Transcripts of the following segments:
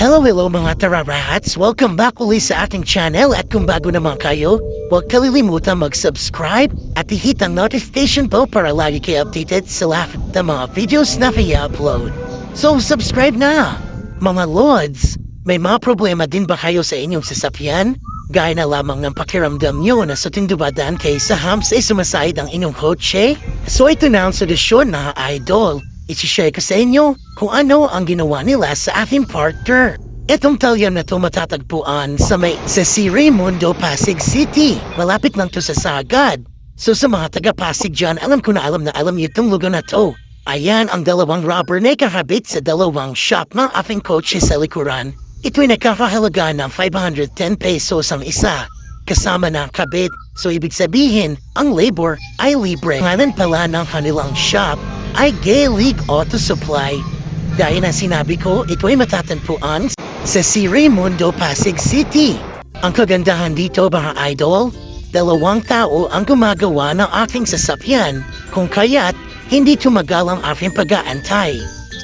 Hello, hello mga tararats! Welcome back uli sa ating channel at kung bago naman kayo, huwag kalilimutan mag-subscribe at i-hit ang notification bell para lagi kayo updated sa lahat ng mga videos na i-upload. So, subscribe na! Mga lords, may mga problema din ba kayo sa inyong sasakyan? Gaya na lamang ng pakiramdam nyo na sa tindubadaan kay sa hams ay sumasayad ang inyong kotse? So ito na ang solusyon na idol. Isishare ko sa inyo kung ano ang ginawa nila sa aking partner. Itong talyan na to matatagpuan sa may sa si Raimundo, Pasig City. Malapit lang to sa Sagad. So sa mga taga Pasig dyan, alam ko na alam na alam itong lugar na to. Ayan ang dalawang robber na kakabit sa dalawang shop ng aking kotse sa likuran. Ito'y nakakahalaga ng 510 pesos ang isa. Kasama ng kabit. So ibig sabihin, ang labor ay libre. Ngalan pala ng kanilang shop ay Gay League Auto Supply. Gaya ng sinabi ko, ito matatagpuan sa si Raimundo, Pasig City. Ang kagandahan dito mga idol, dalawang tao ang gumagawa ng aking sasakyan kung kaya't hindi tumagal ang aking pag-aantay.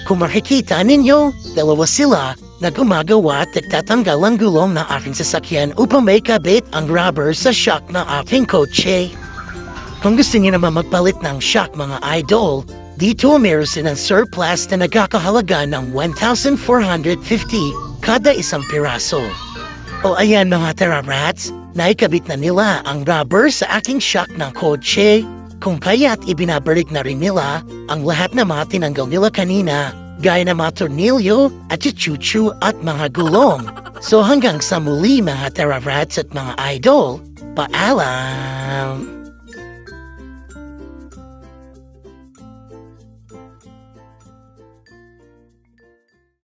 Kung makikita ninyo, dalawa sila na gumagawa at nagtatanggal ang gulong ng aking sasakyan upang may kabit ang rubber sa shock ng aking kotse. Kung gusto niyo naman magpalit ng shock mga idol, dito meron silang surplus na nagkakahalaga ng 1,450 kada isang piraso. O ayan mga terarats, naikabit na nila ang rubber sa aking shock ng kotse. Kung kaya't ibinabalik na rin nila ang lahat na mga tinanggal nila kanina, gaya ng mga tornilyo at chuchu at mga gulong. So hanggang sa muli mga terarats at mga idol, paalam!